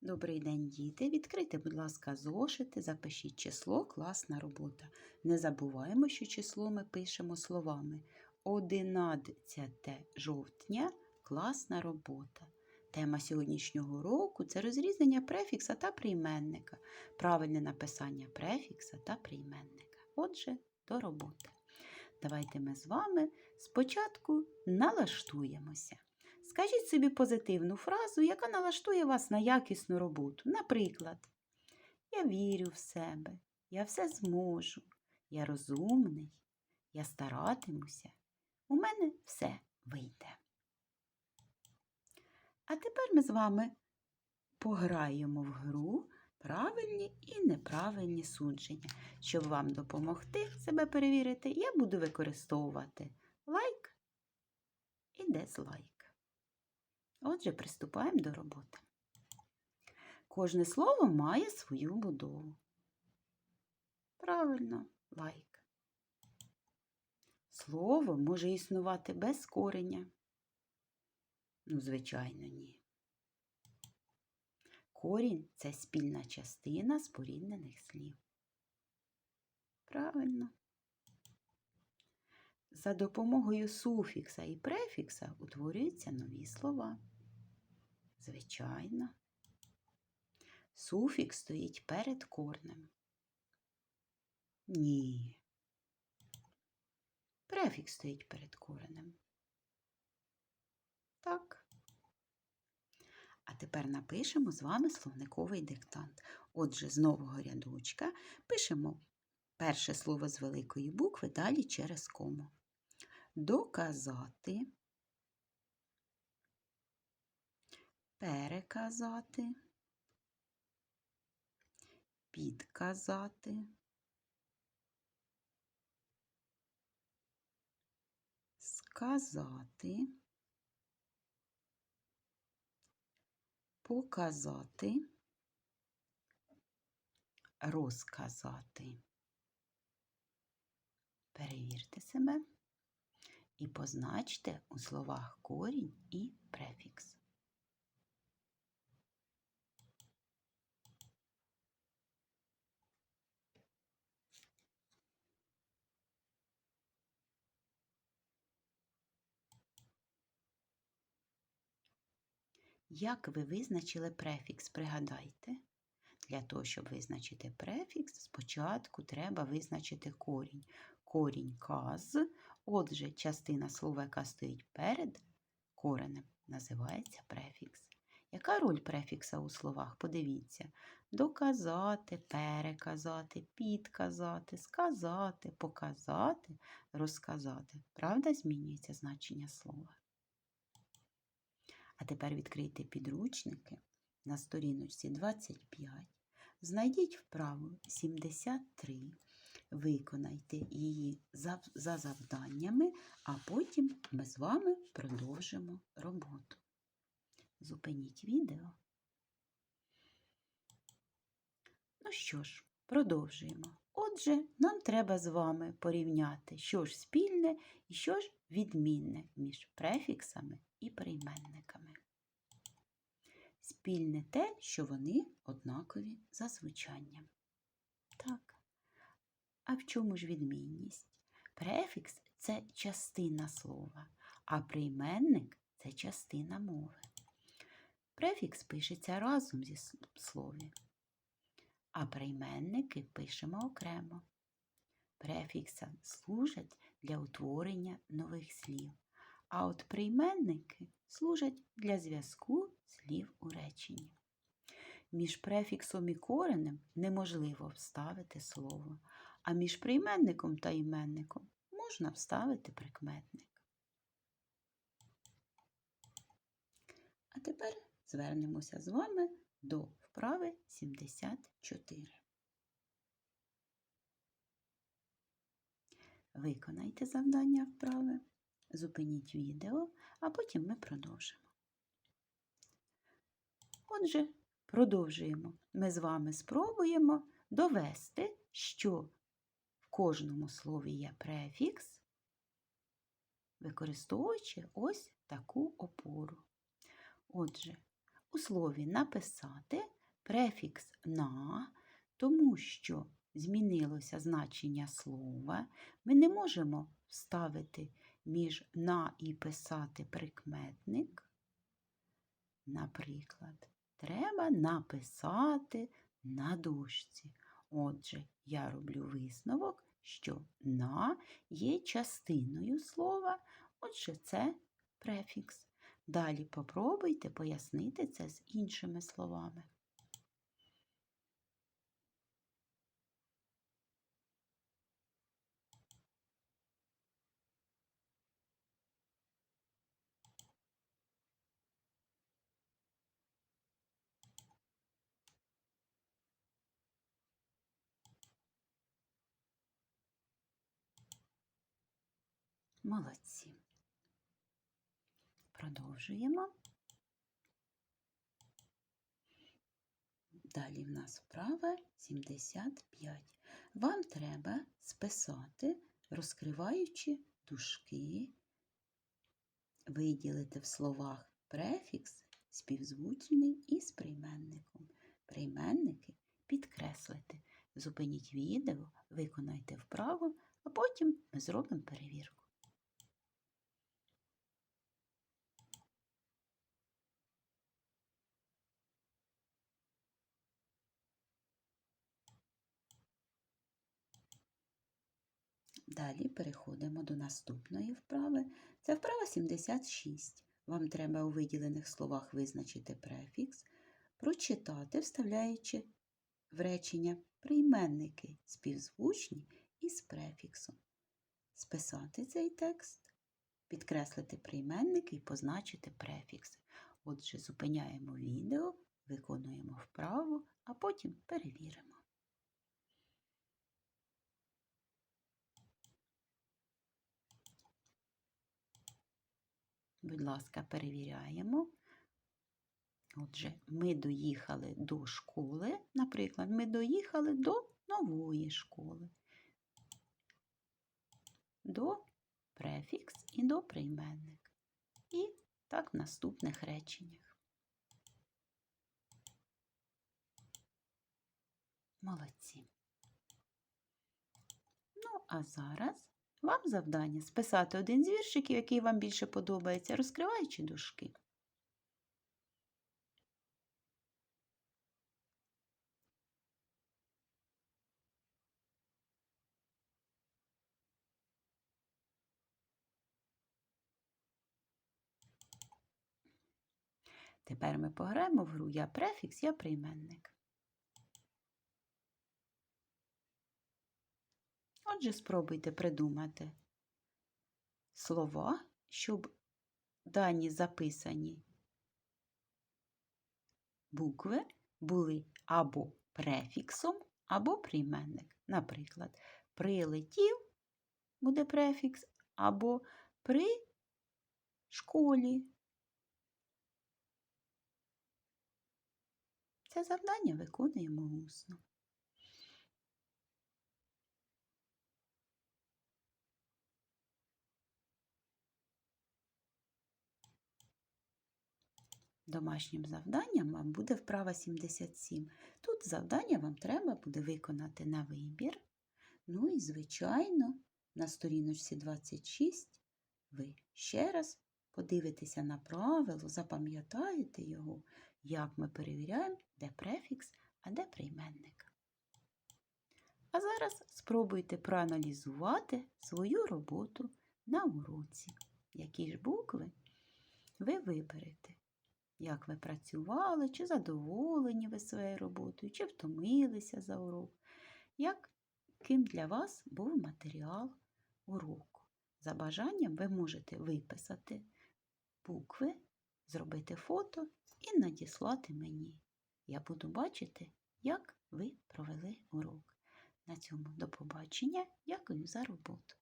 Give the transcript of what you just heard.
Добрий день, діти. Відкрийте, будь ласка, зошити, запишіть число, класна робота. Не забуваємо, що число ми пишемо словами 11 жовтня класна робота. Тема сьогоднішнього року це розрізнення префікса та прийменника, правильне написання префікса та прийменника. Отже, до роботи. Давайте ми з вами спочатку налаштуємося. Скажіть собі позитивну фразу, яка налаштує вас на якісну роботу. Наприклад, я вірю в себе, я все зможу, я розумний, я старатимуся, у мене все вийде. А тепер ми з вами пограємо в гру правильні і неправильні судження. Щоб вам допомогти себе перевірити, я буду використовувати лайк і дизлайк. Отже, приступаємо до роботи. Кожне слово має свою будову. Правильно, лайк. Слово може існувати без кореня. Ну, звичайно, ні. Корінь це спільна частина споріднених слів. Правильно. За допомогою суфікса і префікса утворюються нові слова. Звичайно. Суфікс стоїть перед корнем. Ні. Префікс стоїть перед коренем. Так. А тепер напишемо з вами словниковий диктант. Отже, з нового рядочка пишемо перше слово з великої букви, далі через кому. Доказати, переказати, підказати, сказати, показати, розказати. Перевірте себе і позначте у словах корінь і префікс. Як ви визначили префікс, пригадайте. Для того, щоб визначити префікс, спочатку треба визначити корінь. Корінь каз, отже, частина слова, яка стоїть перед коренем, називається префікс. Яка роль префікса у словах? Подивіться: доказати, переказати, підказати, сказати, показати, розказати. Правда, змінюється значення слова. А тепер відкрийте підручники на сторіночці 25. Знайдіть вправу 73, виконайте її за, за завданнями, а потім ми з вами продовжимо роботу. Зупиніть відео. Ну що ж, продовжуємо. Отже, нам треба з вами порівняти, що ж спільне і що ж відмінне між префіксами і прийменниками. Спільне те, що вони однакові за звучанням. Так. А в чому ж відмінність? Префікс це частина слова, а прийменник це частина мови. Префікс пишеться разом зі словом, а прийменники пишемо окремо. Префікси служать для утворення нових слів, а от прийменники служать для зв'язку слів у реченні. Між префіксом і коренем неможливо вставити слово, а між прийменником та іменником можна вставити прикметник. А тепер звернемося з вами до вправи 74. Виконайте завдання вправи, зупиніть відео, а потім ми продовжимо. Отже, продовжуємо. Ми з вами спробуємо довести, що в кожному слові є префікс, використовуючи ось таку опору. Отже, у слові написати префікс на, тому що змінилося значення слова, ми не можемо вставити між на і писати прикметник. Наприклад, треба написати на дошці. Отже, я роблю висновок, що на є частиною слова, отже, це префікс. Далі попробуйте пояснити це з іншими словами. Молодці. Продовжуємо. Далі в нас вправа 75. Вам треба списати, розкриваючи дужки, виділити в словах префікс співзвучний із прийменником. Прийменники підкреслити. Зупиніть відео, виконайте вправу, а потім ми зробимо перевірку. Далі переходимо до наступної вправи. Це вправа 76. Вам треба у виділених словах визначити префікс, прочитати, вставляючи в речення прийменники співзвучні із префіксом. Списати цей текст, підкреслити прийменники і позначити префікси. Отже, зупиняємо відео, виконуємо вправу, а потім перевіримо. Будь ласка, перевіряємо. Отже, ми доїхали до школи, наприклад, ми доїхали до нової школи, до префікс і до прийменник. І так в наступних реченнях. Молодці. Ну, а зараз вам завдання списати один з віршиків, який вам більше подобається, розкриваючи дужки. Тепер ми пограємо в гру я префікс, я прийменник. Отже, спробуйте придумати слова, щоб дані записані букви були або префіксом, або прийменник. Наприклад, прилетів буде префікс, або при школі. Це завдання виконуємо усно. Домашнім завданням вам буде вправа 77. Тут завдання вам треба буде виконати на вибір. Ну і, звичайно, на сторіночці 26 ви ще раз подивитеся на правило, запам'ятаєте його, як ми перевіряємо, де префікс, а де прийменник. А зараз спробуйте проаналізувати свою роботу на уроці. Які ж букви ви виберете? Як ви працювали, чи задоволені ви своєю роботою, чи втомилися за урок, яким для вас був матеріал уроку. За бажанням ви можете виписати букви, зробити фото і надіслати мені. Я буду бачити, як ви провели урок. На цьому до побачення. Дякую за роботу.